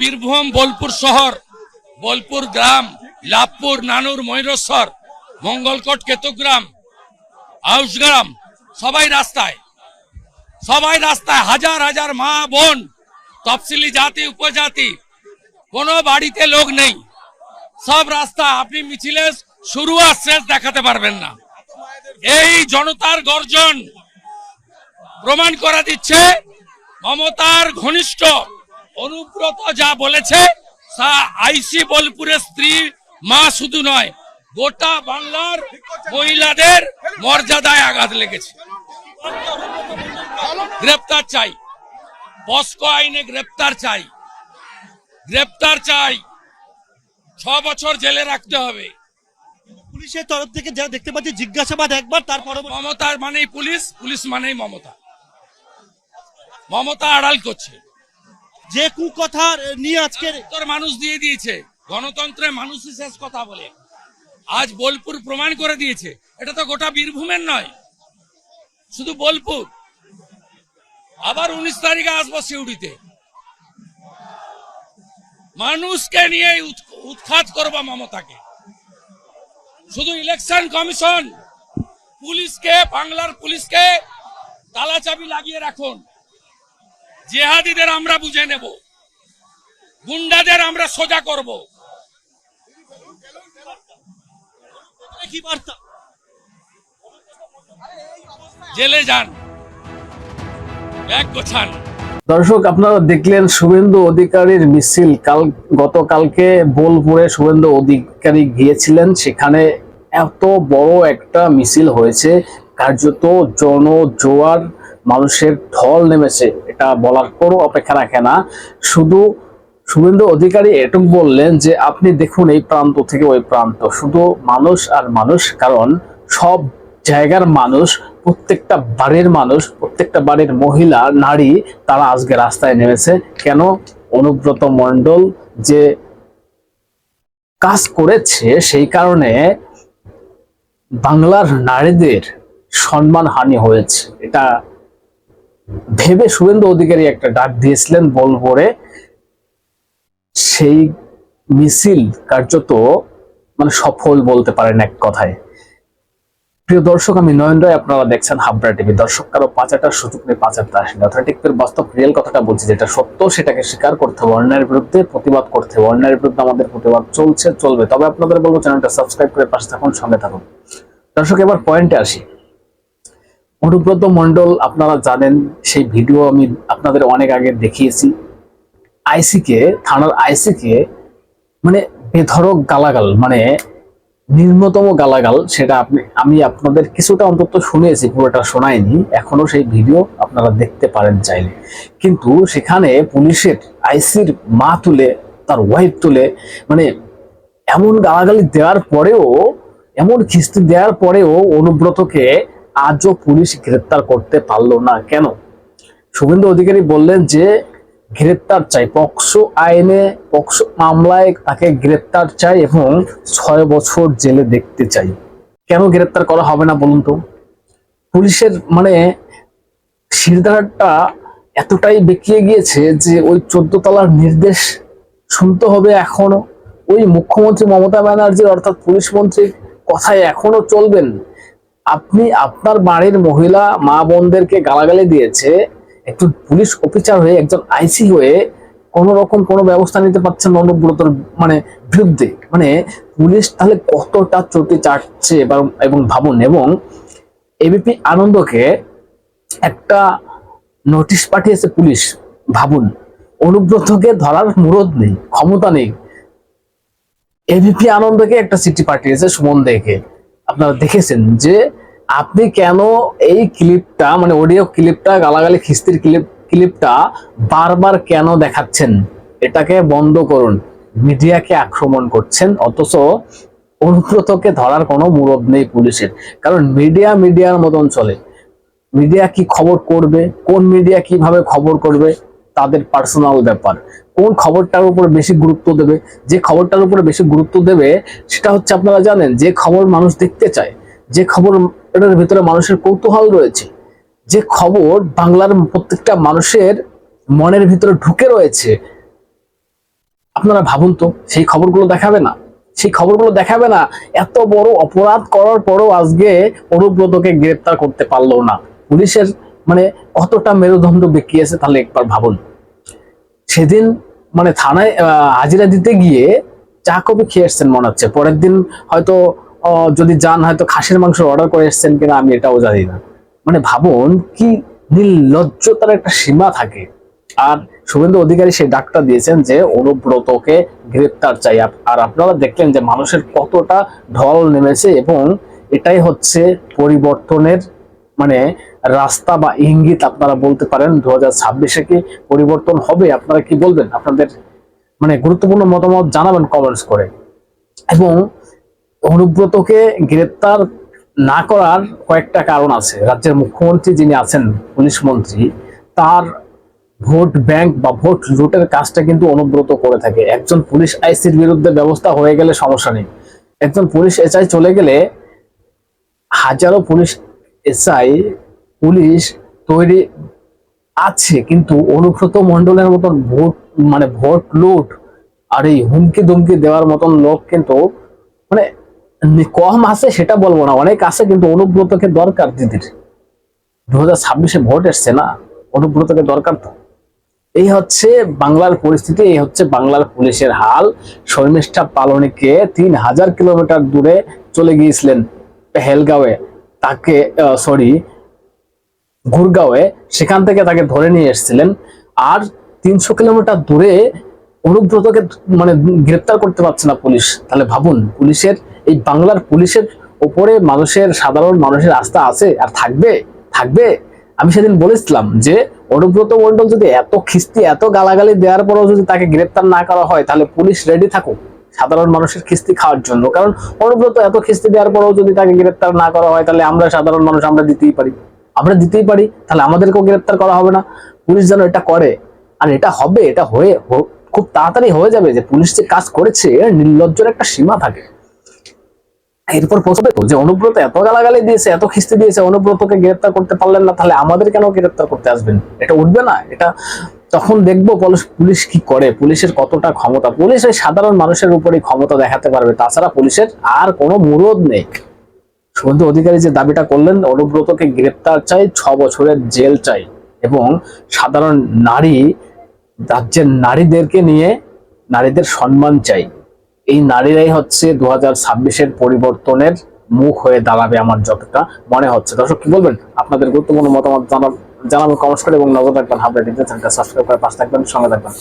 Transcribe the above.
বীরভূম, বোলপুর শহর, বোলপুর গ্রাম, লাভপুর, নানুর, ময়ূরেশ্বর, মঙ্গলকোট, কেতুগ্রাম আউসগ্রাম সবাই রাস্তায়। সবাই রাস্তায়, হাজার হাজার মা বোন, তফসিলি জাতি, উপজাতি, কোনো বাড়িতে লোক নেই। সব রাস্তা, আপনি মিছিলে শুরু আর শেষ দেখাতে পারবেন না। এই জনতার গর্জন প্রমাণ করা দিচ্ছে, মমতার ঘনিষ্ঠ অনুব্রত যা বলেছে তা আইসি বোলপুরের স্ত্রী মা শুধু নয় গোটা বাংলার মহিলাদের মর্যাদায় আঘাত লেগেছে। গ্রেপ্তার চাই। পস্কো আইনে গ্রেপ্তার চাই। গ্রেপ্তার চাই। ছ বছর জেলে রাখতে হবে। পুলিশের তরফ থেকে যা দেখতে পাচ্ছি জিজ্ঞাসাবাদ একবার তারপরে মমতার মানেই পুলিশ পুলিশ মানেই মমতা। মমতা আড়াল করছে। যে কুকথা নিয়ে আজকের উত্তর মানুষ দিয়ে দিয়েছে। গণতন্ত্রে মানুষই শেষ কথা বলে। আজ বোলপুর প্রমাণ করে দিয়েছে। এটা তো গোটা বীরভূমের নয়। শুধু বোলপুর। আবার উনিশ তারিখে আসব সিউড়িতে। মানুষকে নিয়ে উৎ- উৎখাত করব মমতাকে। শুধু ইলেকশন কমিশন। পুলিশকে, বাংলার পুলিশকে তালা চাবি লাগিয়ে রাখুন। জেহাদিদের আমরা বুঝে নেব। গুন্ডাদের আমরা সোজা করব। কি বার্তা? জেলে যান। ব্যাগ গোছান। দর্শক আপনারা দেখলেন শুভেন্দু অধিকারীর মিছিল। কাল গতকালকে বোলপুরে শুভেন্দু অধিকারী গিয়েছিলেন। সেখানে এত বড় একটা মিছিল হয়েছে। কার্যত জনজোয়ার মানুষের ঢল নেমেছে, এটা বলার কোনো অপেক্ষা রাখে না। শুধু শুভেন্দু অধিকারী এটুক বললেন যে, আপনি দেখুন এই প্রান্ত থেকে ওই প্রান্ত। শুধু মানুষ আর মানুষ, কারণ সব জায়গার মানুষ, প্রত্যেকটা বাড়ির মানুষ, প্রত্যেকটা বাড়ির মহিলা, নারী, তারা আজকে রাস্তায় নেমেছে। কেন? অনুব্রত মণ্ডল যে কাজ করেছে, সেই কারণে বাংলার নারীদের সম্মান হানি হয়েছে। এটা ভেবে শুভেন্দু অধিকারী একটা ডাক দিয়েছিলেন বলবরে সেই মিছিল কার্যত মানে সফল বলতে পারেন এক কথায়। প্রিয় দর্শক, আমি নয়ন রায়, আপনারা দেখছেন হাবড়া টিভি। দর্শক, কারও পাচারটার সুযোগ নেই পাচারটা আসেনি। অথেন্টিকের বাস্তব রিয়েল কথাটা বলছি, যেটা সত্য, সেটাকে স্বীকার করতে হবে অন্যায়ের বিরুদ্ধে, প্রতিবাদ করতে হবে। অন্যায়ের বিরুদ্ধে আমাদের প্রতিবাদ চলছে, চলবে। তবে আপনাদের বলব, চ্যানেলটা সাবস্ক্রাইব করে পাশে থাকুন, সঙ্গে থাকুন। দর্শক, এবার পয়েন্টে আসি। অনুব্রত মণ্ডল, আপনারা জানেন, সেই ভিডিও আমি আপনাদের অনেক আগে দেখিয়েছি। আইসিকে, থানার আইসিকে মানে বেধরক গালাগাল মানে নিম্নতম গালাগাল, সেটা আপনি, আমি আপনাদের কিছুটা অন্তত শুনেছি, পুরোটা শোনাইনি, এখনও সেই ভিডিও আপনারা দেখতে পারেন চাইলে। কিন্তু সেখানে পুলিশের আইসির মা তুলে, তার ওয়াইফ তুলে মানে এমন গালাগালি দেওয়ার পরেও, এমন খিস্তি দেওয়ার পরেও অনুব্রতকে আজও পুলিশ গ্রেপ্তার করতে পারল না। কেন? শুভেন্দু অধিকারী বললেন যে, গ্রেপ্তার চাই। পক্সো আইনে, পক্সো মামলায় তাকে গ্রেপ্তার চাই এবং ছয় বছর জেলে দেখতে চাই। কেন গ্রেপ্তার করা হবে না বলুন তো? পুলিশের মানে শিরদাঁড়টা এতটাই বেঁকিয়ে গিয়েছে যে, ওই চোদ্দ তলার নির্দেশ শুনতে হবে এখনও। ওই মুখ্যমন্ত্রী মমতা ব্যানার্জির অর্থাৎ পুলিশ মন্ত্রীর কথায় এখনও চলবেন। আপনি আপনার বাড়ির মহিলা, মা বোনদেরকে গালাগালি দিয়েছে, একজন পুলিশ অফিসার হয়ে, একজন আইসি হয়ে, কোন রকম কোনো ব্যবস্থা নিতে পারছেন না অনুব্রতর মানে বিরুদ্ধে। মানে পুলিশ তাহলে কতটা চটি চাটছে এবং- এবং ভাবুন, এবং এবিপি আনন্দকে একটা নোটিশ পাঠিয়েছে পুলিশ, ভাবুন। অনুব্রতকে ধরার মুরদ নেই, ক্ষমতা নেই। এবিপি আনন্দকে একটা চিঠি পাঠিয়েছে সুমন দেখে আপনারা দেখেছেন যে আপনি কেন এই ক্লিপটা মানে অডিও ক্লিপটা গালাগালি খিস্তির ক্লিপ ক্লিপটা বারবার কেন দেখাচ্ছেন? এটাকে বন্ধ করুন। মিডিয়াকে আক্রমণ করছেন, অথচ অনুব্রতকে ধরার কোনো মুরদ নেই পুলিশের। কারণ মিডিয়া মিডিয়ার মতন চলে। মিডিয়া কি খবর করবে? কোন মিডিয়া কীভাবে খবর করবে? তাদের পার্সোনাল ব্যাপার। কোন খবরটার উপর বেশি গুরুত্ব দেবে? যে খবরটার উপরে বেশি গুরুত্ব দেবে, সেটা হচ্ছে আপনারা জানেন, যে খবর মানুষ দেখতে চায়, যে খবর এটার ভিতরে মানুষের কৌতূহল রয়েছে, যে খবর বাংলার প্রত্যেকটা মানুষের মনের ভিতরে ঢুকে রয়েছে। আপনারা ভাবুন তো, সেই খবরগুলো দেখাবে না? সেই খবরগুলো দেখাবে না, এত বড় অপরাধ করার পরও আজকে অনুব্রতকে গ্রেপ্তার করতে পারল না। পুলিশের মানে কতটা মেরুদণ্ড বেঁকিয়েছে তাহলে একবার ভাবুন। সেদিন মানে থানায় হাজিরা দিতে গিয়ে চা কফি খেয়ে এসছেন মনে হচ্ছে। পরের দিন হয়তো যদি যান, হয়তো খাসির মাংস অর্ডার করে এসছেন কিনা, আমি এটাও জানি না। মানে ভাবুন কি নির্লজ্জতার একটা সীমা থাকে। আর শুভেন্দু অধিকারী সেই ডাকটা দিয়েছেন যে, অনুব্রতকে গ্রেপ্তার চাই। আর আপনারা দেখলেন যে মানুষের কতটা ঢল নেমেছে এবং এটাই হচ্ছে পরিবর্তনের মানে রাস্তা বা ইঙ্গিত আপনারা বলতে পারেন দু হাজার ছাব্বিশে কি পরিবর্তন হবে? আপনারা কি বলবেন? আপনাদের মানে গুরুত্বপূর্ণ মতামত জানাবেন কমেন্টস করে। এবং অনুব্রতকে গ্রেপ্তার না করার কয়েকটা কারণ আছে। রাজ্যের মুখ্যমন্ত্রী যিনি আছেন, পুলিশ মন্ত্রী, তার ভোট ব্যাংক বা ভোট লুটের কাজটা কিন্তু অনুব্রত করে থাকে। একজন পুলিশ আইসির বিরুদ্ধে ব্যবস্থা হয়ে গেলে সমস্যা নেই। একজন পুলিশ এসআই চলে গেলে হাজারো পুলিশ এসআই পুলিশ তৈরি আছে, কিন্তু অনুব্রত মন্ডলের মতন ভোট মানে ভোট লুট আর এই হুমকি দুমকি দেওয়ার মতন লোক কিন্তু মানে কম আছে সেটা বলব না, অনেক আছে কিন্তু অনুব্রতকে দরকার দিদির। দু হাজার ছাব্বিশে ভোট এসছে না, অনুব্রতকে দরকার তো। এই হচ্ছে বাংলার পরিস্থিতি, এই হচ্ছে বাংলার পুলিশের হাল। শর্মিষ্ঠা পালনিকে তিন হাজার কিলোমিটার দূরে চলে গিয়েছিলেন, পেহেলগাঁওয়ে। তাকে সরি গুরগাঁওয়ে সেখান থেকে তাকে ধরে নিয়ে এসেছিলেন। আর তিনশো কিলোমিটার দূরে অনুব্রতকে মানে গ্রেপ্তার করতে পারছে না পুলিশ। তাহলে ভাবুন, পুলিশের এই বাংলার পুলিশের ওপরে মানুষের, সাধারণ মানুষের আস্থা আছে আর থাকবে? থাকবে? আমি সেদিন বলেছিলাম যে অনুব্রত মন্ডল যদি এত খিস্তি, এত গালাগালি দেওয়ার পরেও যদি তাকে গ্রেপ্তার না করা হয়, তাহলে পুলিশ রেডি থাকুক সাধারণ মানুষের খিস্তি খাওয়ার জন্য। কারণ অনুব্রত এত খিস্তি দেওয়ার পরেও যদি তাকে গ্রেপ্তার না করা হয়, তাহলে আমরা সাধারণ মানুষ আমরা দিতেই পারি। আমরা দিতেই পারি, তাহলে আমাদেরকেও গ্রেপ্তার করা হবে না। পুলিশ যেন এটা করে। আর এটা হবে, এটা হয়ে খুব তাড়াতাড়ি হয়ে যাবে যে পুলিশ যে কাজ করেছে নির্লজ্জের একটা সীমা থাকে। এরপর তো যে অনুব্রত এত গালাগালি দিয়েছে, এত খিস্তি দিয়েছে, অনুব্রতকে গ্রেপ্তার করতে পারলেন না, তাহলে আমাদের কেন গ্রেপ্তার করতে আসবেন? এটা উঠবে না, এটা তখন দেখব পুলিশ- কি করে, পুলিশের কতটা ক্ষমতা। পুলিশ সাধারণ মানুষের উপরেই ক্ষমতা দেখাতে পারবে, তাছাড়া পুলিশের আর কোনো মুরদ নেই। শুভেন্দু অধিকারী যে দাবিটা করলেন, অনুব্রতকে গ্রেপ্তার চাই, ছ বছরের জেল চাই এবং সাধারণ নারী, রাজ্যের নারীদেরকে নিয়ে নারীদের সম্মান চাই। এই নারীরাই হচ্ছে দু হাজার পরিবর্তনের মুখ হয়ে দাঁড়াবে আমার যতটা মনে হচ্ছে। দর্শক, কি বলবেন? আপনাদের গুরুত্বপূর্ণ মতামত জানাবেন জানাবেন, কমেন্ট করে এবং নজর রাখবেন। হাবড়া চ্যানেলটা সাবস্ক্রাইব করে পাশে থাকবেন, সঙ্গে থাকবেন।